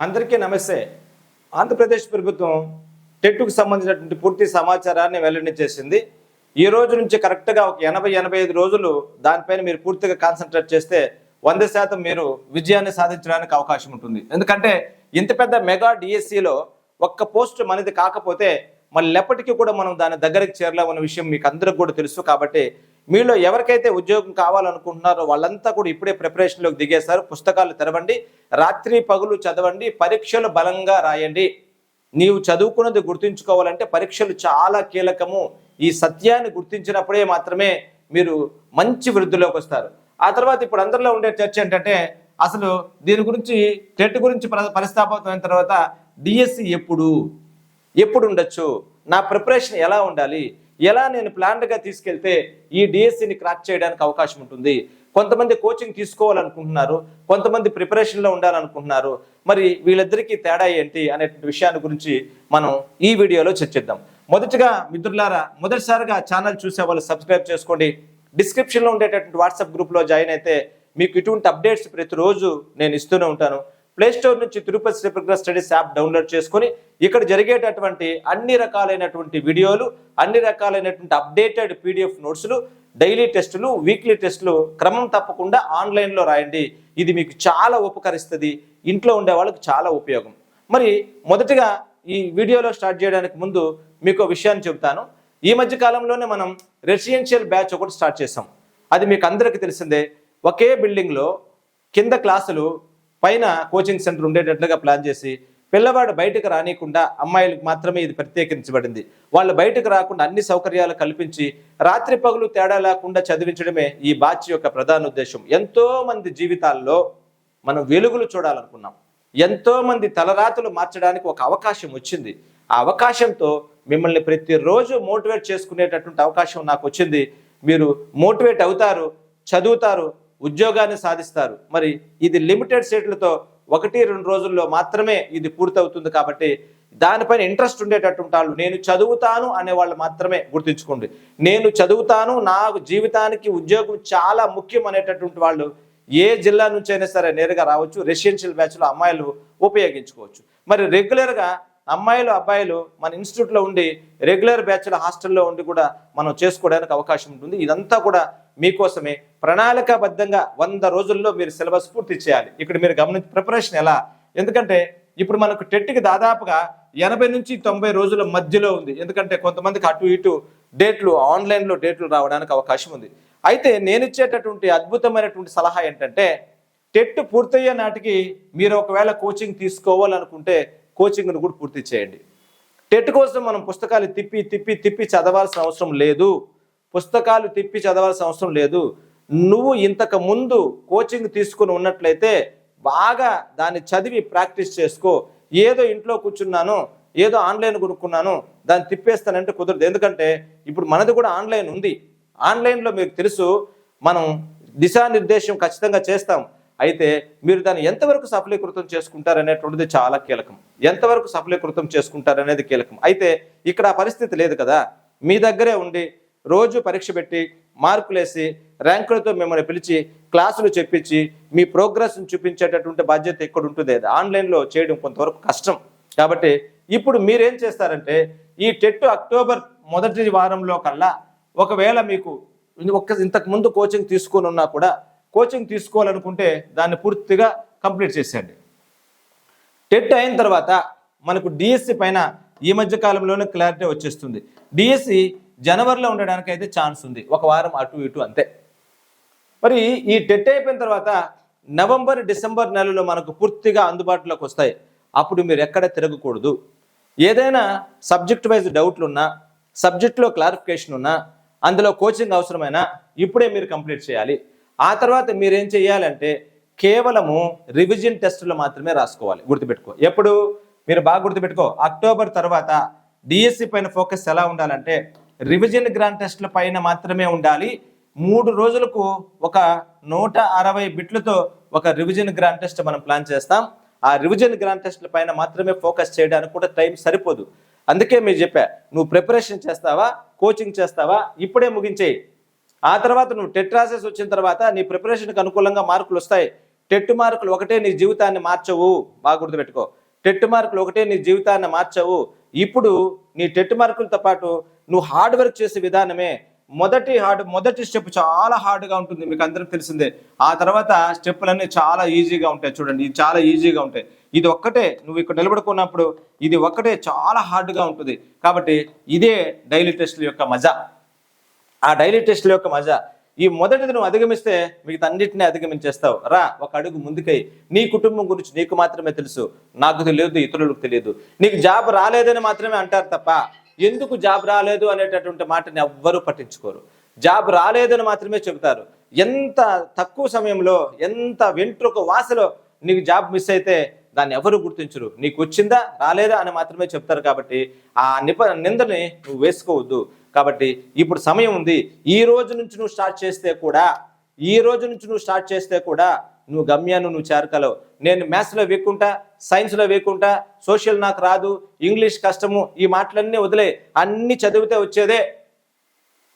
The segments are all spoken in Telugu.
అందరికీ నమస్తే. ఆంధ్రప్రదేశ్ ప్రభుత్వం టెట్టుకు సంబంధించినటువంటి పూర్తి సమాచారాన్ని వెల్లడి చేసింది ఈ రోజు నుంచి కరెక్ట్గా ఒక ఎనభై ఎనభై ఐదు రోజులు దానిపైన మీరు పూర్తిగా కాన్సన్ట్రేట్ చేస్తే వంద శాతం మీరు విజయాన్ని సాధించడానికి అవకాశం ఉంటుంది. ఎందుకంటే ఇంత పెద్ద మెగా డిఎస్సిలో ఒక్క పోస్ట్ మనది కాకపోతే మళ్ళీ ఎప్పటికీ కూడా మనం దాని దగ్గరికి చేరలేమన్న విషయం మీకు అందరికి కూడా తెలుసు కాబట్టి మీలో ఎవరికైతే ఉద్యోగం కావాలనుకుంటున్నారో వాళ్ళంతా కూడా ఇప్పుడే ప్రిపరేషన్లోకి దిగేశారు. పుస్తకాలు తెరవండి. రాత్రి పగులు చదవండి. పరీక్షలు బలంగా రాయండి. నీవు చదువుకున్నది గుర్తుంచుకోవాలంటే పరీక్షలు చాలా కీలకము. ఈ సత్యాన్ని గుర్తించినప్పుడే మాత్రమే మీరు మంచి వృద్ధిలోకి వస్తారు. ఆ తర్వాత ఇప్పుడు అందరిలో ఉండే చర్చ ఏంటంటే అసలు దీని గురించి టెట్ గురించి ప్ర- పరిస్థాపితమైన తర్వాత డిఎస్సి ఎప్పుడు? ఎప్పుడు ఉండొచ్చు? నా ప్రిపరేషన్ ఎలా ఉండాలి? ఎలా నేను ప్లాన్డ్గా తీసుకెళ్తే ఈ డిఎస్సిని క్రాక్ చేయడానికి అవకాశం ఉంటుంది? కొంతమంది కోచింగ్ తీసుకోవాలనుకుంటున్నారు కొంతమంది ప్రిపరేషన్లో ఉండాలనుకుంటున్నారు. మరి వీళ్ళిద్దరికీ తేడా ఏంటి అనే విషయాన్ని గురించి మనం ఈ వీడియోలో చర్చిద్దాం. మొదటగా మిత్రులారా మొదటిసారిగా ఛానల్ చూసే వాళ్ళు సబ్స్క్రైబ్ చేసుకోండి. డిస్క్రిప్షన్లో ఉండేటటువంటి వాట్సాప్ గ్రూప్లో జాయిన్ అయితే మీకు ఇటువంటి అప్డేట్స్ ప్రతిరోజు నేను ఇస్తూనే ఉంటాను. ప్లే స్టోర్ నుంచి Tirupati Shri studies app download చేసుకొని ఇక్కడ జరిగేటటువంటి అన్ని రకాలైనటువంటి వీడియోలు అన్ని రకాలైనటువంటి అప్డేటెడ్ పీడిఎఫ్ నోట్స్లు డైలీ టెస్టులు వీక్లీ టెస్టులు క్రమం తప్పకుండా ఆన్లైన్లో రాయండి. ఇది మీకు చాలా ఉపకరిస్తుంది. ఇంట్లో ఉండే వాళ్ళకి చాలా ఉపయోగం. మరి మొదటిగా ఈ వీడియోలో స్టార్ట్ చేయడానికి ముందు మీకు విషయాన్ని చెబుతాను. ఈ మధ్య కాలంలోనే మనం రెసిడెన్షియల్ బ్యాచ్ ఒకటి స్టార్ట్ చేసాం అది మీకు అందరికీ తెలిసిందే. ఒకే బిల్డింగ్లో కింద క్లాసులు పైన కోచింగ్ సెంటర్ ఉండేటట్లుగా ప్లాన్ చేసి పిల్లవాడు బయటకు రానియకుండా అమ్మాయిలకు మాత్రమే ఇది ప్రత్యేకించబడింది. వాళ్ళు బయటకు రాకుండా అన్ని సౌకర్యాలు కల్పించి రాత్రి పగులు తేడా లేకుండా చదివించడమే ఈ బాచ్ యొక్క ప్రధాన ఉద్దేశం. ఎంతో మంది జీవితాల్లో మనం వెలుగులు చూడాలనుకున్నాం. ఎంతో మంది తలరాతులు మార్చడానికి ఒక అవకాశం వచ్చింది. ఆ అవకాశంతో మిమ్మల్ని ప్రతిరోజు మోటివేట్ చేసుకునేటటువంటి అవకాశం నాకు వచ్చింది. మీరు మోటివేట్ అవుతారు చదువుతారు ఉద్యోగాన్ని సాధిస్తారు. మరి ఇది లిమిటెడ్ సీట్లతో ఒకటి రెండు రోజుల్లో మాత్రమే ఇది పూర్తవుతుంది కాబట్టి దానిపైన ఇంట్రెస్ట్ ఉండేటట్టు వాళ్ళు నేను చదువుతాను అనే వాళ్ళు మాత్రమే గుర్తుంచుకోండి. నేను చదువుతాను నా జీవితానికి ఉద్యోగం చాలా ముఖ్యం అనేటటువంటి వాళ్ళు ఏ జిల్లా నుంచి అయినా సరే నేరుగా రావచ్చు. రెసిడెన్షియల్ బ్యాచ్లో అమ్మాయిలు ఉపయోగించుకోవచ్చు. మరి రెగ్యులర్గా అమ్మాయిలు అబ్బాయిలు మన ఇన్స్టిట్యూట్లో ఉండి రెగ్యులర్ బ్యాచ్ల హాస్టల్లో ఉండి కూడా మనం చేసుకోవడానికి అవకాశం ఉంటుంది. ఇదంతా కూడా మీకోసమే. ప్రణాళికాబద్ధంగా వంద రోజుల్లో మీరు సిలబస్ పూర్తి చేయాలి. ఇక్కడ మీరు గమనించి ప్రిపరేషన్ ఎలా? ఎందుకంటే ఇప్పుడు మనకు టెట్కి దాదాపుగా ఎనభై నుంచి తొంభై రోజుల మధ్యలో ఉంది. ఎందుకంటే కొంతమందికి అటు ఇటు డేట్లు ఆన్లైన్లో డేట్లు రావడానికి అవకాశం ఉంది. అయితే నేను ఇచ్చేటటువంటి అద్భుతమైనటువంటి సలహా ఏంటంటే టెట్ పూర్తయ్యే నాటికి మీరు ఒకవేళ కోచింగ్ తీసుకోవాలనుకుంటే కోచింగ్ను కూడా పూర్తి చేయండి. టెట్ కోసం మనం పుస్తకాలు తిప్పి తిప్పి తిప్పి చదవాల్సిన అవసరం లేదు. పుస్తకాలు తిప్పి చదవాల్సిన అవసరం లేదు. నువ్వు ఇంతకు ముందు కోచింగ్ తీసుకుని ఉన్నట్లయితే బాగా దాన్ని చదివి ప్రాక్టీస్ చేసుకో. ఏదో ఇంట్లో కూర్చున్నాను ఏదో ఆన్లైన్ కొనుక్కున్నాను దాన్ని తిప్పేస్తానంటే కుదరదు. ఎందుకంటే ఇప్పుడు మనది కూడా ఆన్లైన్ ఉంది. ఆన్లైన్లో మీకు తెలుసు మనం దిశానిర్దేశం ఖచ్చితంగా చేస్తాం. అయితే మీరు దాన్ని ఎంతవరకు సఫలీకృతం చేసుకుంటారనేటువంటిది చాలా కీలకం. ఎంతవరకు సఫలీకృతం చేసుకుంటారనేది కీలకం. అయితే ఇక్కడ ఆ పరిస్థితి లేదు కదా. మీ దగ్గరే ఉండి రోజు పరీక్ష పెట్టి మార్కులేసి ర్యాంకులతో మిమ్మల్ని పిలిచి క్లాసులు చెప్పించి మీ ప్రోగ్రెస్ని చూపించేటటువంటి బాధ్యత ఇక్కడ ఉంటుంది అది ఆన్లైన్లో చేయడం కొంతవరకు కష్టం. కాబట్టి ఇప్పుడు మీరేం చేస్తారంటే ఈ టెట్ అక్టోబర్ మొదటి వారంలో కల్లా ఒకవేళ మీకు ఒక్క ఇంతకు ముందు కోచింగ్ తీసుకొని ఉన్నా కూడా కోచింగ్ తీసుకోవాలనుకుంటే దాన్ని పూర్తిగా కంప్లీట్ చేసేయండి. టెట్ అయిన తర్వాత మనకు డిఎస్సి పైన ఈ మధ్య కాలంలోనే క్లారిటీ వచ్చేస్తుంది. డిఎస్సి జనవరిలో ఉండడానికి అయితే ఛాన్స్ ఉంది. ఒక వారం అటు ఇటు అంతే. మరి ఈ టెట్ అయిపోయిన తర్వాత నవంబర్ డిసెంబర్ నెలలో మనకు పూర్తిగా అందుబాటులోకి వస్తాయి. అప్పుడు మీరు ఎక్కడ తిరగకూడదు. ఏదైనా సబ్జెక్ట్ వైజ్ డౌట్లు ఉన్నా సబ్జెక్ట్లో క్లారిఫికేషన్ ఉన్నా అందులో కోచింగ్ అవసరమైనా ఇప్పుడే మీరు కంప్లీట్ చేయాలి. ఆ తర్వాత మీరేం చేయాలంటే కేవలము రివిజన్ టెస్టులు మాత్రమే రాసుకోవాలి గుర్తుపెట్టుకో. ఎప్పుడు? మీరు బాగా గుర్తుపెట్టుకో. అక్టోబర్ తర్వాత డిఎస్సి పైన ఫోకస్ ఎలా ఉండాలంటే రివిజన్ గ్రాండ్ టెస్టుల పైన మాత్రమే ఉండాలి. మూడు రోజులకు ఒక నూట అరవై బిట్లతో ఒక రివిజన్ గ్రాండ్ టెస్ట్ మనం ప్లాన్ చేస్తాం. ఆ రివిజన్ గ్రాండ్ టెస్ట్ల పైన మాత్రమే ఫోకస్ చేయడానికి కూడా టైం సరిపోదు. అందుకే మీరు చెప్పా నువ్వు ప్రిపరేషన్ చేస్తావా? కోచింగ్ చేస్తావా? ఇప్పుడే ముగించేయి. ఆ తర్వాత నువ్వు టెట్ రాసెస్ వచ్చిన తర్వాత నీ ప్రిపరేషన్కి అనుకూలంగా మార్కులు వస్తాయి. టెట్ మార్కులు ఒకటే నీ జీవితాన్ని మార్చవు. బాగా గుర్తుపెట్టుకో. టెట్ మార్కులు ఒకటే నీ జీవితాన్ని మార్చవు. ఇప్పుడు నీ టెట్ మార్కులతో పాటు నువ్వు హార్డ్ వర్క్ చేసే విధానమే మొదటి హార్డ్ మొదటి స్టెప్ చాలా హార్డ్గా ఉంటుంది. మీకు అందరికి తెలిసిందే. ఆ తర్వాత స్టెప్పులన్నీ చాలా ఈజీగా ఉంటాయి. చూడండి ఇది చాలా ఈజీగా ఉంటాయి. ఇది ఒక్కటే. నువ్వు ఇక్కడ నిలబడుకున్నప్పుడు ఇది ఒక్కటే. చాలా హార్డ్గా ఉంటుంది. కాబట్టి ఇదే డైలీ టెస్ట్ల యొక్క మజా. ఆ డైలీ టెస్ట్ల యొక్క మజా. ఈ మొదటిది నువ్వు అధిగమిస్తే మిగతా అన్నింటిని అధిగమించేస్తావు. రా ఒక అడుగు ముందుకై. నీ కుటుంబం గురించి నీకు మాత్రమే తెలుసు. నాకు తెలియదు ఇతరులకు తెలియదు. నీకు జాబ్ రాలేదని మాత్రమే అంటారు తప్ప ఎందుకు జాబ్ రాలేదు అనేటటువంటి మాటని ఎవ్వరూ పట్టించుకోరు. జాబ్ రాలేదని మాత్రమే చెబుతారు. ఎంత తక్కువ సమయంలో ఎంత వెంట్రుక వాసలో నీకు జాబ్ మిస్ అయితే దాన్ని ఎవరు గుర్తించరు. నీకు వచ్చిందా రాలేదా అని మాత్రమే చెప్తారు కాబట్టి ఆ నిప నిందని నువ్వు వేసుకోవద్దు. కాబట్టి ఇప్పుడు సమయం ఉంది. ఈ రోజు నుంచి నువ్వు స్టార్ట్ చేస్తే కూడా ఈ రోజు నుంచి నువ్వు స్టార్ట్ చేస్తే కూడా నువ్వు గమ్యాన్ని నువ్వు చేరకలవు నేను మ్యాథ్స్లో వేకుంటా సైన్స్లో వేకుంటా సోషల్ నాకు రాదు ఇంగ్లీష్ కష్టము ఈ మాటలన్నీ వదిలే అన్ని చదివితే వచ్చేదే.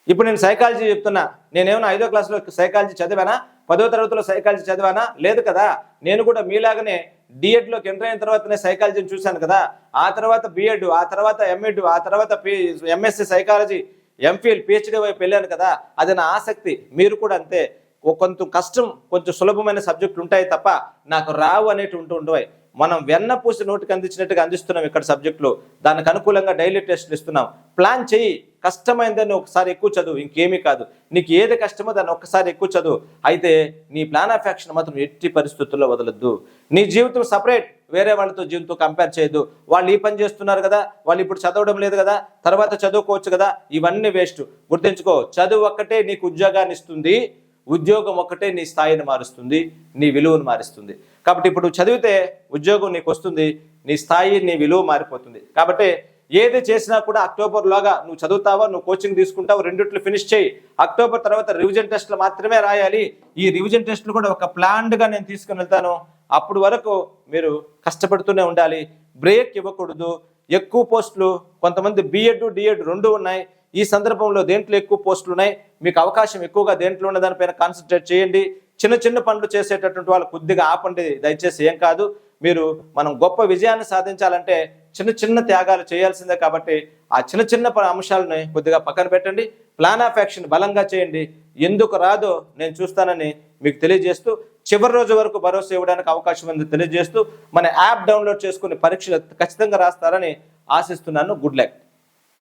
ఇప్పుడు నేను సైకాలజీ చెప్తున్నా. నేనేమన్నా ఐదో క్లాస్లో సైకాలజీ చదివానా? పదో తరగతిలో సైకాలజీ చదివానా? లేదు కదా. నేను కూడా మీలాగనే డిఎడ్లోకి ఎంటర్ అయిన తర్వాతనే సైకాలజీని చూశాను కదా. ఆ తర్వాత బిఎడ్ ఆ తర్వాత ఎంఎడ్ ఆ తర్వాత P MSc psychology MPhil PhD వైపు వెళ్ళాను కదా. అది నా ఆసక్తి. మీరు కూడా అంతే. కొంచెం కొంత కష్టం కొంచెం సులభమైన సబ్జెక్టులు ఉంటాయి తప్ప నాకు రావు అనేటి ఉంటూ ఉండవు. మనం వెన్న పూసి నోటికి అందించినట్టుగా అందిస్తున్నాం ఇక్కడ సబ్జెక్టులో దానికి అనుకూలంగా డైలీ టెస్ట్లు ఇస్తున్నాం. ప్లాన్ చెయ్యి కష్టమైందని ఒకసారి ఎక్కువ చదువు. ఇంకేమీ కాదు. నీకు ఏది కష్టమో దాన్ని ఒక్కసారి ఎక్కువ చదువు. అయితే నీ ప్లాన్ ఆఫ్ యాక్షన్ మాత్రం ఎట్టి పరిస్థితుల్లో వదలొద్దు. నీ జీవితం సపరేట్ వేరే వాళ్ళతో జీవితం కంపేర్ చేయదు వాళ్ళు ఈ పని చేస్తున్నారు కదా. వాళ్ళు ఇప్పుడు చదవడం లేదు కదా. తర్వాత చదువుకోవచ్చు కదా. ఇవన్నీ వేస్ట్ గుర్తుంచుకో. చదువు ఒక్కటే నీకు ఉద్యోగాన్ని ఇస్తుంది. ఉద్యోగం ఒక్కటే నీ స్థాయిని మారుస్తుంది నీ విలువను మారుస్తుంది. కాబట్టి ఇప్పుడు చదివితే ఉద్యోగం నీకు వస్తుంది నీ స్థాయి నీ విలువ మారిపోతుంది. కాబట్టి ఏది చేసినా కూడా అక్టోబర్ లోగా నువ్వు చదువుతావా నువ్వు కోచింగ్ తీసుకుంటావు రెండిట్లు ఫినిష్ చేయి. అక్టోబర్ తర్వాత రివిజన్ టెస్ట్లు మాత్రమే రాయాలి. ఈ రివిజన్ టెస్ట్లు కూడా ఒక ప్లాన్డ్గా నేను తీసుకుని వెళ్తాను. అప్పుడు వరకు మీరు కష్టపడుతూనే ఉండాలి. బ్రేక్ ఇవ్వకూడదు. ఎక్కువ పోస్టులు కొంతమంది బిఎడ్ డిఎడ్ రెండు ఉన్నాయి. ఈ సందర్భంలో దేంట్లో ఎక్కువ పోస్టులు ఉన్నాయి? మీకు అవకాశం ఎక్కువగా దేంట్లో ఉన్న దానిపైన కాన్సన్ట్రేట్ చేయండి. చిన్న చిన్న పనులు చేసేటటువంటి వాళ్ళు కొద్దిగా ఆపండి దయచేసి ఏం కాదు. మీరు మనం గొప్ప విజయాన్ని సాధించాలంటే చిన్న చిన్న త్యాగాలు చేయాల్సిందే కాబట్టి ఆ చిన్న చిన్న అంశాలని కొద్దిగా పక్కన పెట్టండి. ప్లాన్ ఆఫ్ యాక్షన్ బలంగా చేయండి. ఎందుకు రాదో నేను చూస్తానని మీకు తెలియజేస్తూ చివరి రోజు వరకు భరోసా ఇవ్వడానికి అవకాశం ఉంది తెలియజేస్తూ మన యాప్ డౌన్లోడ్ చేసుకుని పరీక్షలు ఖచ్చితంగా రాస్తారని ఆశిస్తున్నాను. Good luck